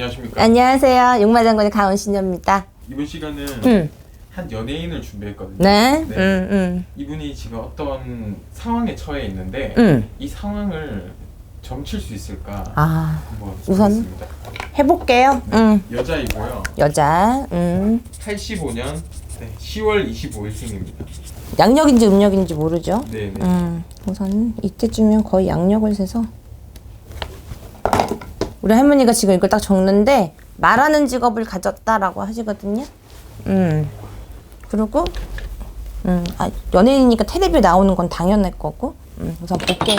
안녕하십니까. 안녕하세요. 육마장군의 가은신녀입니다. 이번 시간은 음. 한 연예인을 준비했거든요. 네. 네. 음, 음. 이분이 지금 어떤 상황에 처해 있는데 음. 이 상황을 점칠 수 있을까 아, 한번 우선? 보겠습니다. 해볼게요. 음. 여자이고요. 여자. 음. 85년 네, 10월 25일생입니다. 양력인지 음력인지 모르죠. 네, 네. 음. 우선 이때쯤이면 거의 양력을 세서 우리 할머니가 지금 이걸 딱 적는데 말하는 직업을 가졌다라고 하시거든요. 음. 그리고 음, 아, 연예인이니까 텔레비에 나오는 건 당연할 거고. 음, 우선 볼게요.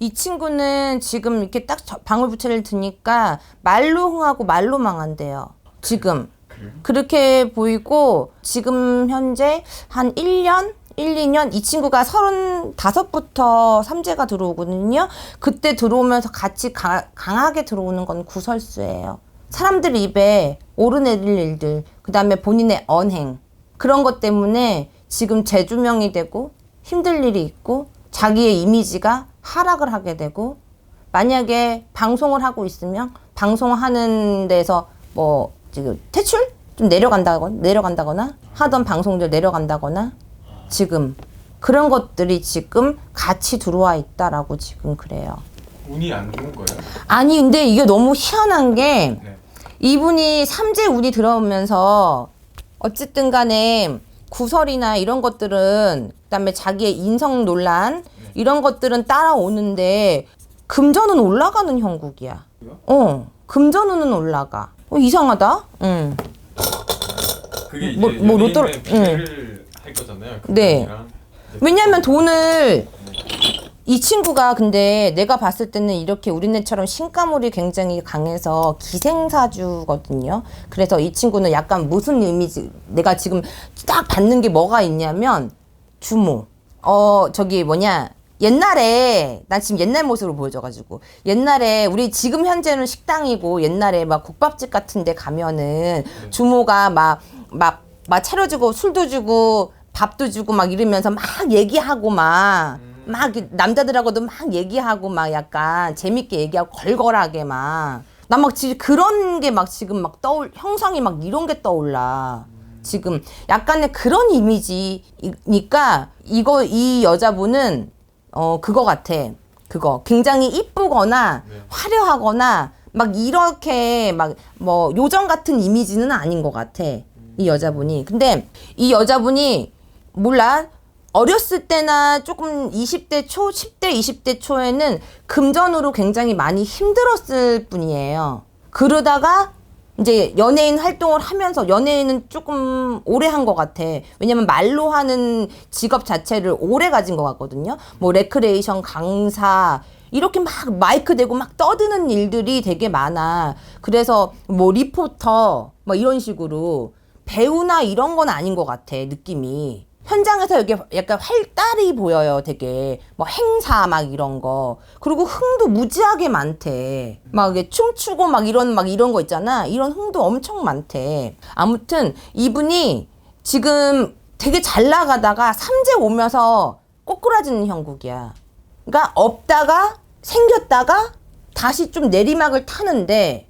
이 친구는 지금 이렇게 딱 저- 방울부채를 드니까 말로 흥하고 말로 망한대요. 지금. 그렇게 보이고 지금 현재 한 1년? 1, 2년 이 친구가 35부터 삼재가 들어오거든요. 그때 들어오면서 같이 가- 강하게 들어오는 건 구설수예요. 사람들 입에 오르내릴 일들, 그 다음에 본인의 언행 그런 것 때문에 지금 재조명이 되고 힘들 일이 있고 자기의 이미지가 하락을 하게 되고 만약에 방송을 하고 있으면 방송하는 데서 뭐 지금 퇴출 좀 내려간다거나 내려간다거나 하던 방송들 내려간다거나 지금 그런 것들이 지금 같이 들어와 있다라고 지금 그래요. 운이 안 좋은 거예요? 아니 근데 이게 너무 희한한 게 네. 이분이 삼재 운이 들어오면서 어쨌든 간에 구설이나 이런 것들은 그다음에 자기의 인성 논란 이런 것들은 따라오는데 금전은 올라가는 형국이야. 어, 금전운은 올라가. 어, 이상하다. 응. 그게 이제 뭐- 뭐 로또- 연예인의 비례를 할 거잖아요. 네. 이제 왜냐면 돈을 이 친구가 근데 내가 봤을 때는 이렇게 우리네처럼 신가물이 굉장히 강해서 기생사주거든요. 그래서 이 친구는 약간 무슨 의미지? 내가 지금 딱 받는 게 뭐가 있냐면 주모. 어 저기 뭐냐? 옛날에 난 지금 옛날 모습으로 보여줘가지고. 옛날에 우리 지금 현재는 식당이고 옛날에 막 국밥집 같은데 가면은 주모가 막 막 막 차려주고 술도 주고 밥도 주고 막 이러면서 막 얘기하고 막 막 남자들하고도 막 얘기하고 막 약간 재밌게 얘기하고 걸걸하게 막. 나 막 지금 그런 게 막 지금 막 떠올 형상이 막 이런 게 떠올라 지금 약간의 그런 이미지니까 이거 이 여자분은 어 그거 같아. 그거. 굉장히 이쁘거나 네. 화려하거나 막 이렇게 막 뭐 요정 같은 이미지는 아닌 것 같아 이 여자분이. 근데 이 여자분이 몰라. 어렸을 때나 조금 20대 초 10대 20대 초에는 금전으로 굉장히 많이 힘들었을 뿐이에요. 그러다가 이제 연예인 활동을 하면서 연예인은 조금 오래 한 것 같아. 왜냐면 말로 하는 직업 자체를 오래 가진 것 같거든요. 뭐 레크레이션 강사 이렇게 막 마이크 대고 막 떠드는 일들이 되게 많아. 그래서 뭐 리포터 뭐 이런 식으로 배우나 이런 건 아닌 것 같아 느낌이. 현장에서 이게 약간 활달이 보여요, 되게. 뭐 행사 막 이런 거. 그리고 흥도 무지하게 많대. 막 이게 춤추고 막 이런 막 이런 거 있잖아. 이런 흥도 엄청 많대. 아무튼 이분이 지금 되게 잘 나가다가 삼재 오면서 꼬꾸라지는 형국이야. 그러니까 없다가 생겼다가 다시 좀 내리막을 타는데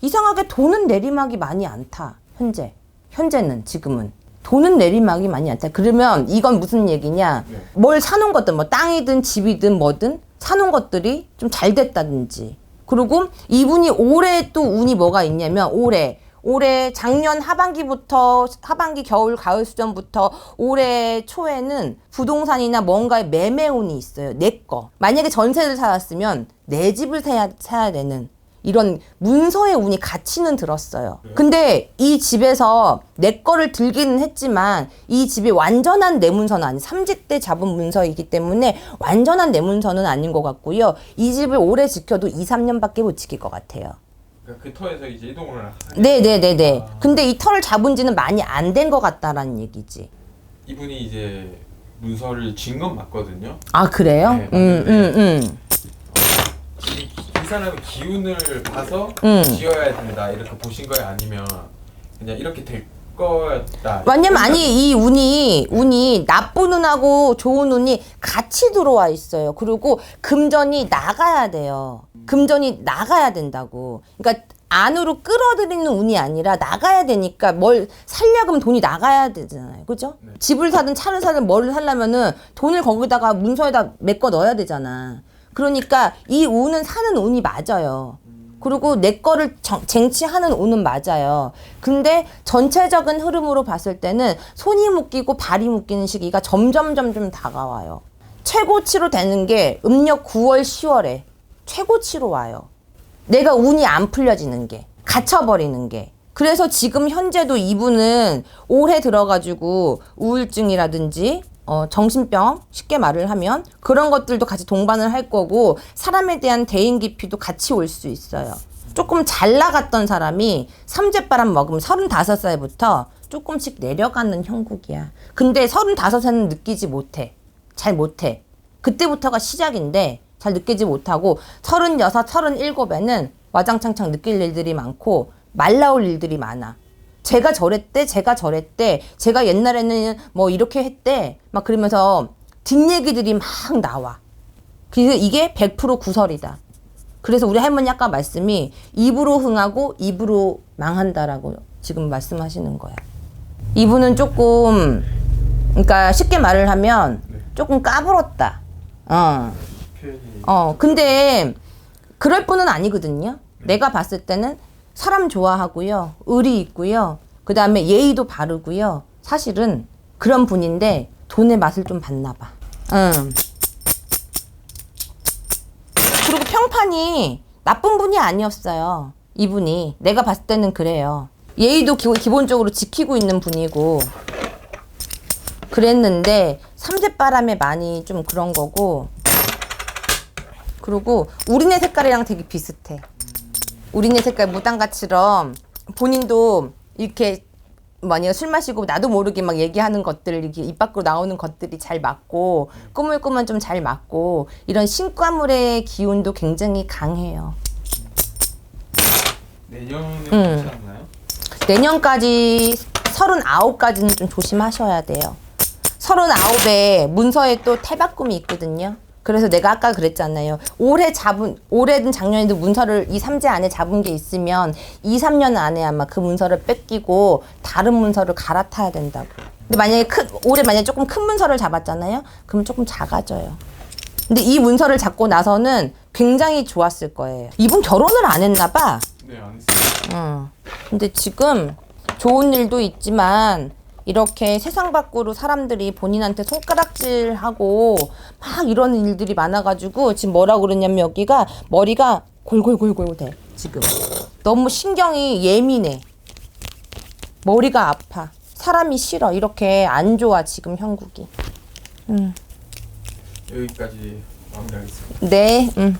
이상하게 돈은 내리막이 많이 안 타. 현재. 현재는 지금은. 돈은 내리막이 많이 안 타. 그러면 이건 무슨 얘기냐? 네. 뭘 사놓은 것들, 뭐 땅이든 집이든 뭐든 사놓은 것들이 좀 잘 됐다든지. 그리고 이분이 올해 또 운이 뭐가 있냐면 올해 올해 작년 하반기부터 하반기 겨울 가을 수전부터 올해 초에는 부동산이나 뭔가의 매매 운이 있어요. 내 거. 만약에 전세를 살았으면 내 집을 사야, 사야 되는 이런 문서의 운이 같이는 들었어요. 근데 이 집에서 내 거를 들기는 했지만 이 집이 완전한 내 문서는 아니 삼지 때 잡은 문서이기 때문에 완전한 내 문서는 아닌 것 같고요. 이 집을 오래 지켜도 2, 3년밖에 못 지킬 것 같아요. 그러니까 그 터에서 이제 이동을 하게 네네네네. 근데 이 털을 잡은 지는 많이 안 된 것 같다라는 얘기지. 이분이 이제 문서를 진건 맞거든요. 아 그래요? 네, 음, 음, 음. 사람의 기운을 봐서 음. 지어야 된다 이렇게 보신 거예요? 아니면 그냥 이렇게 될 거였다? 왜냐면 아니 이 운이 운이 나쁜 운하고 좋은 운이 같이 들어와 있어요. 그리고 금전이 나가야 돼요. 금전이 나가야 된다고. 그러니까 안으로 끌어들이는 운이 아니라 나가야 되니까 뭘 살려면 돈이 나가야 되잖아요. 그죠? 네. 집을 사든 차를 사든 뭐를 살려면은 돈을 거기다가 문서에다 메꿔 넣어야 되잖아. 그러니까 이 운은 사는 운이 맞아요. 그리고 내 거를 정- 쟁취하는 운은 맞아요. 근데 전체적인 흐름으로 봤을 때는 손이 묶이고 발이 묶이는 시기가 점점 점점 다가와요. 최고치로 되는 게 음력 9월, 10월에 최고치로 와요. 내가 운이 안 풀려지는 게 갇혀버리는 게 그래서 지금 현재도 이분은 올해 들어가지고 우울증이라든지 어, 정신병 쉽게 말을 하면 그런 것들도 같이 동반을 할 거고 사람에 대한 대인 기피도 같이 올 수 있어요. 조금 잘 나갔던 사람이 삼재바람 먹으면 35살부터 조금씩 내려가는 형국이야. 근데 35살은 느끼지 못해. 잘 못해. 그때부터가 시작인데 잘 느끼지 못하고 서른여섯, 서른일곱에는 와장창창 느낄 일들이 많고 말 나올 일들이 많아. 제가 저랬대, 제가 저랬대, 제가 옛날에는 뭐 이렇게 했대, 막 그러면서 뒷얘기들이 막 나와. 그래서 이게 100% 구설이다. 그래서 우리 할머니 아까 말씀이 입으로 흥하고 입으로 망한다라고 지금 말씀하시는 거야. 이분은 조금, 그러니까 쉽게 말을 하면 네. 조금 까불었다. 어. 어, 근데 그럴 뿐은 아니거든요. 내가 봤을 때는 사람 좋아하고요. 의리 있고요. 그 다음에 예의도 바르고요. 사실은 그런 분인데 돈의 맛을 좀 봤나 봐. 응. 그리고 평판이 나쁜 분이 아니었어요. 이분이. 내가 봤을 때는 그래요. 예의도 기, 기본적으로 지키고 있는 분이고. 그랬는데 삼재바람에 많이 좀 그런 거고 그리고 우리네 색깔이랑 되게 비슷해. 우리네 색깔 무당가처럼 본인도 이렇게 만약 술 마시고 나도 모르게 막 얘기하는 것들 이렇게 입 밖으로 나오는 것들이 잘 맞고 꿈을 꾸면 좀잘 맞고 이런 신과물의 기운도 굉장히 강해요. 내년에 음. 그렇지 않나요? 내년까지 39까지는 좀 조심하셔야 돼요. 39에 문서에 또 태바꿈이 있거든요. 그래서 내가 아까 그랬잖아요. 올해 잡은, 올해든 작년에도 문서를 이 3재 안에 잡은 게 있으면 2, 3년 안에 아마 그 문서를 뺏기고 다른 문서를 갈아타야 된다고. 근데 만약에 큰, 올해 만약에 조금 큰 문서를 잡았잖아요? 그럼 조금 작아져요. 근데 이 문서를 잡고 나서는 굉장히 좋았을 거예요. 이분 결혼을 안 했나 봐. 네, 안 했어요. 어. 근데 지금 좋은 일도 있지만 이렇게 세상 밖으로 사람들이 본인한테 손가락질하고 막 이러는 일들이 많아가지고 지금 뭐라 그러냐면 여기가 머리가 골골골골 돼 지금. 너무 신경이 예민해. 머리가 아파. 사람이 싫어. 이렇게 안 좋아 지금 형국이. 여기까지 마무리하겠습니다. 네 음.